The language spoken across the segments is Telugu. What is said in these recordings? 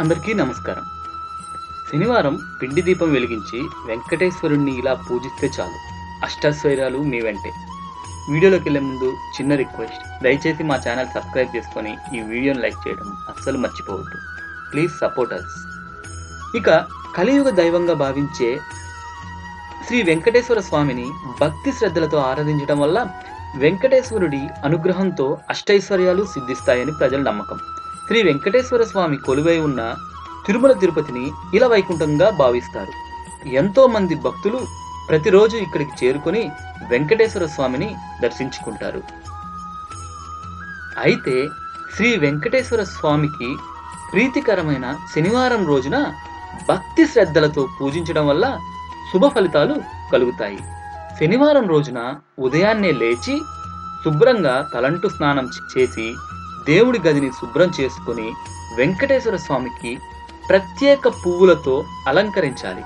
అందరికీ నమస్కారం. శనివారం పిండి దీపం వెలిగించి వెంకటేశ్వరుణ్ణి ఇలా పూజిస్తే చాలు. అష్టైశ్వర్యాలు మీ వెంటే. వీడియోలోకి వెళ్ళే ముందు చిన్న రిక్వెస్ట్. దయచేసి మా ఛానల్ సబ్స్క్రైబ్ చేసుకొని ఈ వీడియోను లైక్ చేయడం అస్సలు మర్చిపోవద్దు. ప్లీజ్ సపోర్ట్ అస్ ఇక కలియుగ దైవంగా భావించే శ్రీ వెంకటేశ్వర స్వామిని భక్తి శ్రద్ధలతో ఆరాధించడం వల్ల వెంకటేశ్వరుడి అనుగ్రహంతో అష్టైశ్వర్యాలు సిద్ధిస్తాయని ప్రజల నమ్మకం. శ్రీ వెంకటేశ్వర స్వామి కొలువై ఉన్న తిరుమల తిరుపతిని ఇలా వైకుంఠంగా భావిస్తారు. ఎంతో మంది భక్తులు ప్రతిరోజు ఇక్కడికి చేరుకొని వెంకటేశ్వర స్వామిని దర్శించుకుంటారు. అయితే శ్రీ వెంకటేశ్వర స్వామికి ప్రీతికరమైన శనివారం రోజున భక్తి శ్రద్ధలతో పూజించడం వల్ల శుభ ఫలితాలు కలుగుతాయి. శనివారం రోజున ఉదయాన్నే లేచి శుభ్రంగా తలంటు స్నానం చేసి దేవుడి గదిని శుభ్రం చేసుకొని వెంకటేశ్వర స్వామికి ప్రత్యేక పువ్వులతో అలంకరించాలి.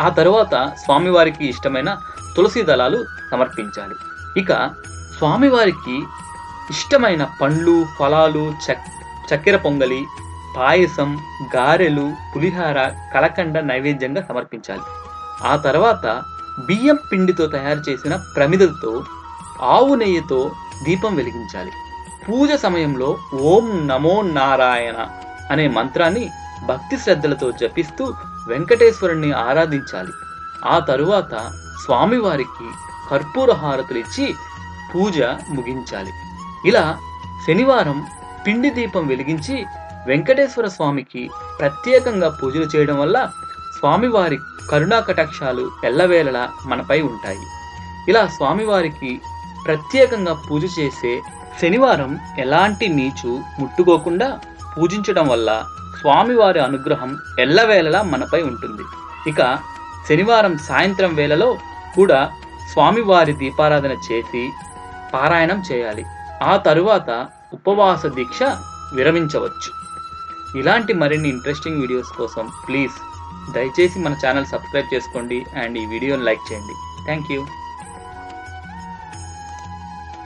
ఆ తరువాత స్వామివారికి ఇష్టమైన తులసి దళాలు సమర్పించాలి. ఇక స్వామివారికి ఇష్టమైన పండ్లు ఫలాలు చక్ చక్కెర పొంగలి పాయసం గారెలు పులిహార కలకండ నైవేద్యంగా సమర్పించాలి. ఆ తర్వాత బియ్యం పిండితో తయారు చేసిన ప్రమిదలతో ఆవు నెయ్యితో దీపం వెలిగించాలి. పూజ సమయంలో ఓం నమో నారాయణ అనే మంత్రాన్ని భక్తి శ్రద్ధలతో జపిస్తూ వెంకటేశ్వరుణ్ణి ఆరాధించాలి. ఆ తరువాత స్వామివారికి కర్పూర హారతులు ఇచ్చి పూజ ముగించాలి. ఇలా శనివారం పిండి దీపం వెలిగించి వెంకటేశ్వర స్వామికి ప్రత్యేకంగా పూజలు చేయడం వల్ల స్వామివారి కరుణా కటాక్షాలు ఎల్లవేళలా మనపై ఉంటాయి. ఇలా స్వామివారికి ప్రత్యేకంగా పూజ చేసే శనివారం ఎలాంటి నీచు ముట్టుకోకుండా పూజించడం వల్ల స్వామివారి అనుగ్రహం ఎల్లవేళలా మనపై ఉంటుంది. ఇక శనివారం సాయంత్రం వేళలో కూడా స్వామివారి దీపారాధన చేసి పారాయణం చేయాలి. ఆ తరువాత ఉపవాస దీక్ష విరమించవచ్చు. ఇలాంటి మరిన్ని ఇంట్రెస్టింగ్ వీడియోస్ కోసం ప్లీజ్ దయచేసి మన ఛానల్ సబ్స్క్రైబ్ చేసుకోండి అండ్ ఈ వీడియోని లైక్ చేయండి. Thank you.